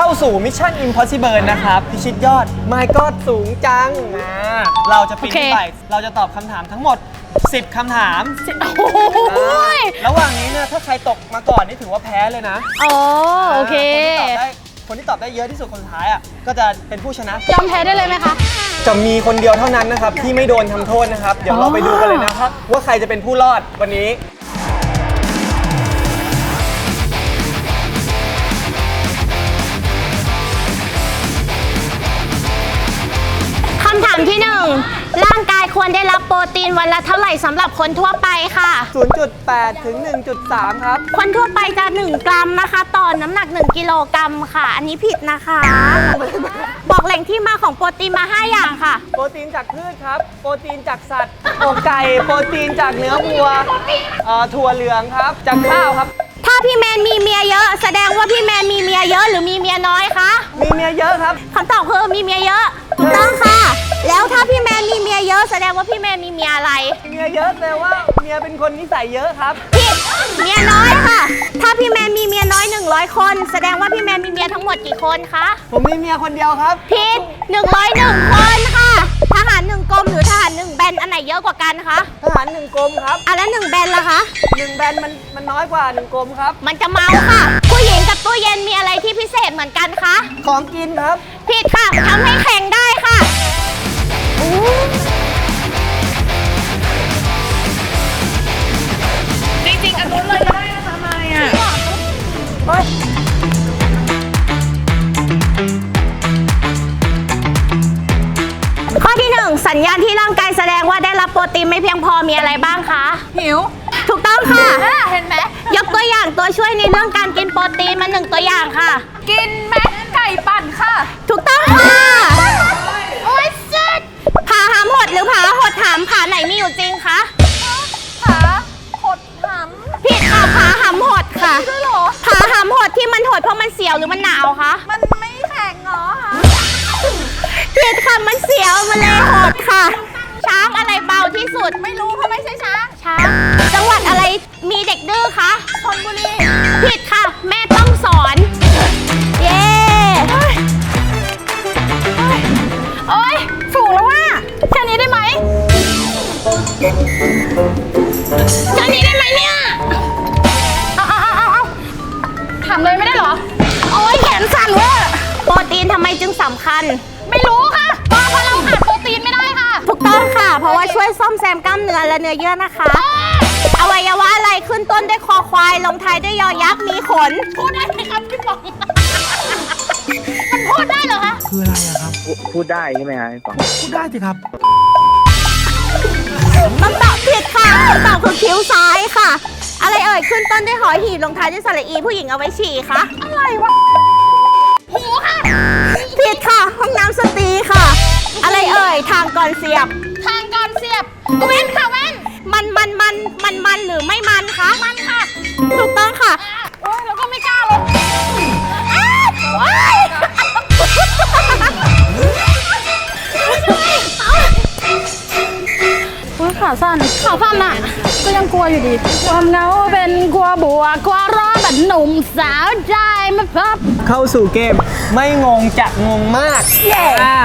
เข้าสู่มิชชั่น Impossible นะครับ พิชิตยอด My God สูงจังอ่าเราจะปีนโอเค ขึ้นไป เราจะตอบคำถามทั้งหมด 10คำถามโอ้โหระหว่างนี้เนี่ยถ้าใครตกมาก่อนนี่ถือว่าแพ้เลยนะอ๋อโอเคคนที่ตอบได้คนที่ตอบได้เยอะที่สุดคนสุดท้ายอะก็จะเป็นผู้ชนะ ยอมแพ้ได้เลยไหมคะ จะมีคนเดียวเท่านั้นนะครับที่ไม่โดนทำโทษนะครับ เดี๋ยวเราไปดูกันเลยนะครับ ว่าใครจะเป็นผู้รอดวันนี้ คำถามที่หนึ่งร่างกายควรได้รับโปรตีนวันละเท่าไหร่สำหรับคนทั่วไปค่ะ 0.8 ถึง 1.3 ครับ คนทั่วไปจะ 1 กรัมนะคะต่อน้ำหนัก 1 กิโลกรัมค่ะ อันนี้ผิดนะคะ บอกแหล่งที่มาของโปรตีนมา 5 อย่างค่ะ โปรตีนจากพืชครับ โปรตีนจากสัตว์อกไก่ โปรตีนจากเนื้อวัวเอ่อถั่วเหลืองครับ จากข้าวครับ ถ้าพี่แมนมีเมียเยอะ แสดงว่าพี่แมนมีเมียเยอะหรือมีเมียน้อยคะ มีเมียเยอะครับ คำตอบคือมีเมียเยอะถูกต้องค่ะ แล้วถ้าพี่แมนมีเมียเยอะแสดงว่าพี่แมนมีเมียอะไร เมียเยอะแต่ว่าเมียเป็นคนนิสัยเยอะครับ ผิด เมียน้อยค่ะ ถ้าพี่แมนมีเมียน้อย 100 คน แสดงว่าพี่แมนมีเมียทั้งหมดกี่คนคะ ผมมีเมียคนเดียวครับ ผิด 101 คนค่ะ ทหารหนึ่งกรมหรือทหารหนึ่งแบนอันไหนเยอะกว่ากันคะทหารหนึ่งกรมครับอันละหนึ่งแบนละคะ หนึ่งแบนมันมันน้อยกว่าหนึ่งกรมครับ มันจะเมาค่ะ ผู้หญิงกับตู้เย็นมีอะไรที่พิเศษเหมือนกันคะ ของกินครับ ผิดค่ะทำให้แข่งได้ค่ะอู้ จริงๆอันนู้นเลยก็ได้นะคะมายอะข้อที่หนึ่งสัญญาณที่ร่างกายแสดงว่าได้รับโปรตีนไม่เพียงพอมีอะไรบ้างคะ หิวถูกต้องค่ะ เห็นไหมยกตัวอย่างตัวช่วยในเรื่องการกินโปรตีนมาหนึ่งตัวอย่างค่ะ กินแม็กไก่ปั่นค่ะ ถูกต้องค่ะ ดหรือผาหดถามผาไหนมีอยู่จริงคะขาหดหผิดค่ะผาหามหดค่ะำด้วยเหรอ ผาหามหดที่มันหดเพราะมันเสียวหรือมันหนาวคะ มันไม่แข็งเหรอคะผิดค่ะมันเสียวมันเลยหดค่ะ ช้างอะไรเบาที่สุด ไม่รู้เพราะไม่ใช่ช้าง ช้าง จังหวัดอะไรมีเด็กดื้อคะชนบุรี ถามเลยไม่ได้เหรอ โอ้ยแขนสั่นเว่ะโปรตีนทำไมจึงสำคัญ ไม่รู้ค่ะเพราะเราขาดโปรตีนไม่ได้ค่ะ ถูกต้องค่ะ เพราะว่าช่วยซ่อมแซมกล้ามเนื้อและเนื้อเยื่อนะคะ อวัยวะอะไรขึ้นต้นด้วยคอควาย ลงท้ายด้วยยอยักษ์มีขน พูดได้ไหมครับพี่ปอง มันพูดได้เหรอคะคืออะไรอะครับพูดได้ใช่ไหมครับพี่ป๋องพูดได้สิครับ คำตอบผิดค่ะคำตอบคือคิ้วซ้ายค่ะ อะไรเอ่ยขึ้นต้นด้วยหอหีบลงท้ายด้วยสระอีผู้หญิงเอาไว้ฉี่คะอะไรวะหูค่ะผิดค่ะ ห้องน้ำสตรีค่ะ อะไรเอ่ยทางก่อนเสียบ ทางก่อนเสียบเว้นค่ะเว้นมันมันมันมันมันหรือไม่มันคะมันค่ะถูกต้องค่ะโอ้ยแล้วก็ไม่กล้าลงอ้าวโอ๊ยอุ๊ยขาสั้นขาสั้นอะ ก็ยังกลัวอยู่ดี ความเหงาเป็นกลัวบวกกลัวร้อนแบบหนุ่มสาวใจมาพบเข้าสู่เกมไม่งงจะงงมากอ่า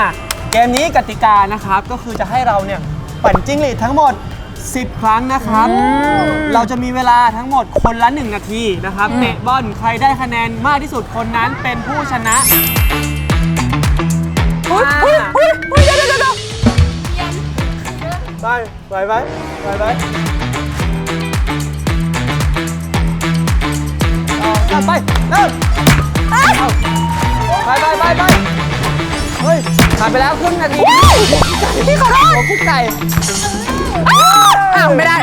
เกมนี้กติกานะครับก็คือจะให้เราเนี่ยปั่นจิ้งหรีดทั้งหมด 10 ครั้งนะครับ เราจะมีเวลาทั้งหมดคนละ 1 นาทีนะครับเตะบอลใครได้คะแนนมากที่สุดคนนั้นเป็นผู้ชนะอุ๊ยอุ๊ยอุ๊ยอุ๊ยเดี๋ยวเดี๋ยวเดี๋ยวไปไปไปไปไป เอาไปเริ่มเอาไปไปไปไปเฮ้ยผ่านไปแล้วครึ่งนาทีพี่ขอโทษ หัวคุกไก่อ้าวไม่ได้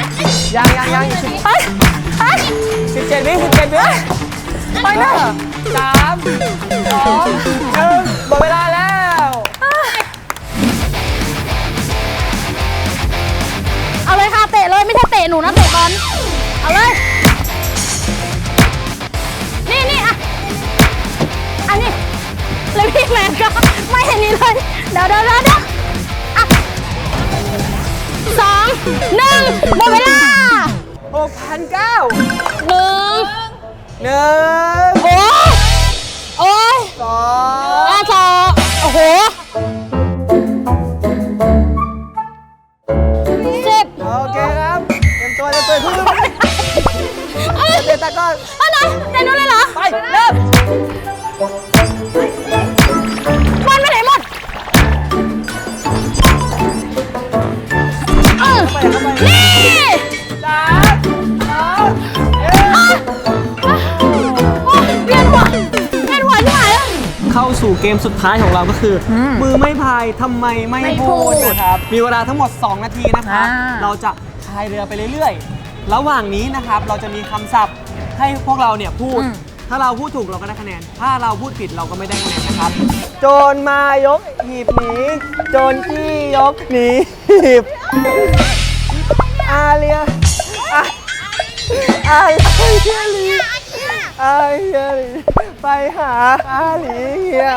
ยังยังยังอีกสิบเฮ้ยเฮ้ยสิบเจ็ดวิสิบเจ็ดวิไปนะสามสองหนึ่งหมดเวลาแล้ว เอาเลยค่ะเตะเลยไม่ใช่เตะหนูนะเตะบอลเอาเลย อันนี้เลยพี่แมนก็ไม่เห็นนี่เลย เดี๋ยวเดี๋ยวเดี๋ยวเดี๋ยวอะสองหนึ่งหมดเวลาหกพันเก้าหนึ่งหนึ่งโอ้ยโอ้ยสองอาสอโอ้โหสิบโอเคครับเตรียมตัวเตรียมตัวพึ่งเตรียมตาก่อนเอาไหนเต้นนู้นเลยเหรอ ไป เริ่ม สู่เกมสุดท้ายของเราก็คืออมือไม่พายทำไมไม่พูดนะครับ มีเวลาทั้งหมด 2 นาทีนะครับ อ่า เราจะพายเรือไปเรื่อยๆ ระหว่างนี้นะครับ เราจะมีคำศัพท์ให้พวกเราเนี่ยพูดถ้าเราพูดถูกเราก็ได้คะแนน ถ้าเราพูดผิดเราก็ไม่ได้คะแนนนะครับ โจรมายกหีบหนี โจรจี้ยกหนีหีบอาเลียอาอาเลียลีอาเลียลี ไปหาอาหลีเฮีย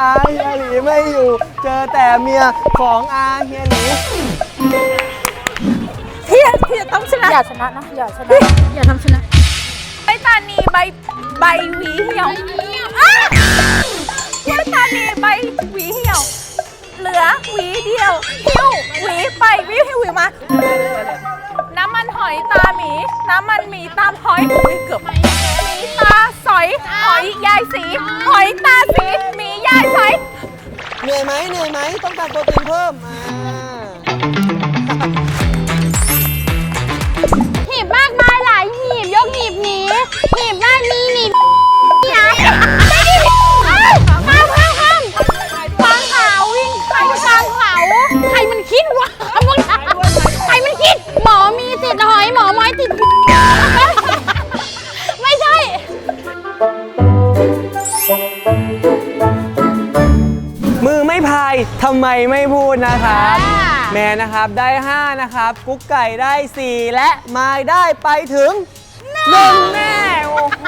อาเฮียหลีไม่อยู่ เจอแต่เมียของอาเฮียหลีพี่พี่จะต้องชนะอย่าชนะนะอย่าชนะอย่าทำชนะใบตานีใบใบหวีเหี่ยวอ้าใบตานีใบหวีเหี่ยว เหลือหวีเดียวหิ้วหวีไปวิวหิ้วหวีมา น้ำมันหอยตาหมี น้ำมันหมีตามหอยอุ๊ยเกือบหมีตาส อย หอยยายสี หอยตาสีหมียายสอยเหนื่อยไหมเหนื่อยไหมต้องการโปรตีนเพิ่มอ่า ทำไมไม่พูดนะครับอ่าแม่นะครับได้ 5 นะครับ กุ๊กไก่ได้ 4 และไม้ได้ไปถึงหนึ่งแน่โอ้โห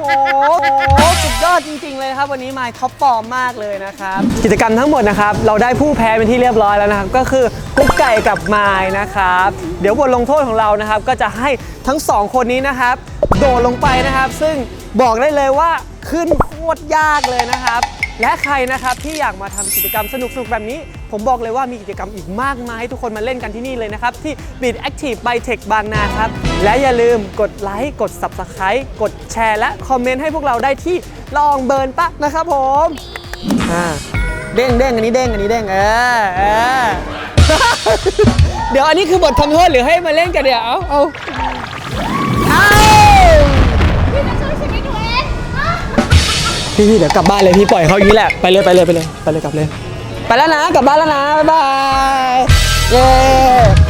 โอ้โหสุดยอดจริง ๆ เลยครับ วันนี้ไม้ท็อปฟอร์มมากเลยนะครับ กิจกรรมทั้งหมดนะครับ เราได้ผู้แพ้เป็นที่เรียบร้อยแล้วนะครับ ก็คือกุ๊กไก่กับไม้นะครับ เดี๋ยวบทลงโทษของเรานะครับ ก็จะให้ทั้งสองคนนี้นะครับ โดดลงไปนะครับ ซึ่งบอกได้เลยว่าขึ้นโคตรยากเลยนะครับ และใครนะครับที่อยากมาทำกิจกรรมสนุกๆแบบนี้ ผมบอกเลยว่ามีกิจกรรมอีกมากมายให้ทุกคนมาเล่นกันที่นี่เลยนะครับ ที่ Beat Active by Tech บางนาครับ และอย่าลืมกดไลค์กด Subscribe กดแชร์และคอมเมนต์ให้พวกเราได้ที่ลองเบิร์นปักนะครับผมอ่าเด้งเด้งอันนี้เด้งอันนี้เด้งเออเออ เดี๋ยวอันนี้คือบททำโทษหรือให้มาเล่นกันเดี๋ยวเอาเอาเอาพี่จะช่วยชีวิตหนูเอง พี่พี่เดี๋ยวกลับบ้านเลยพี่ปล่อยเขาอย่างนี้แหละไปเลยไปเลยไปเลยไปเลยกลับเลยไป แล้วนะ กลับบ้านแล้วนะ บ๊ายบาย เย้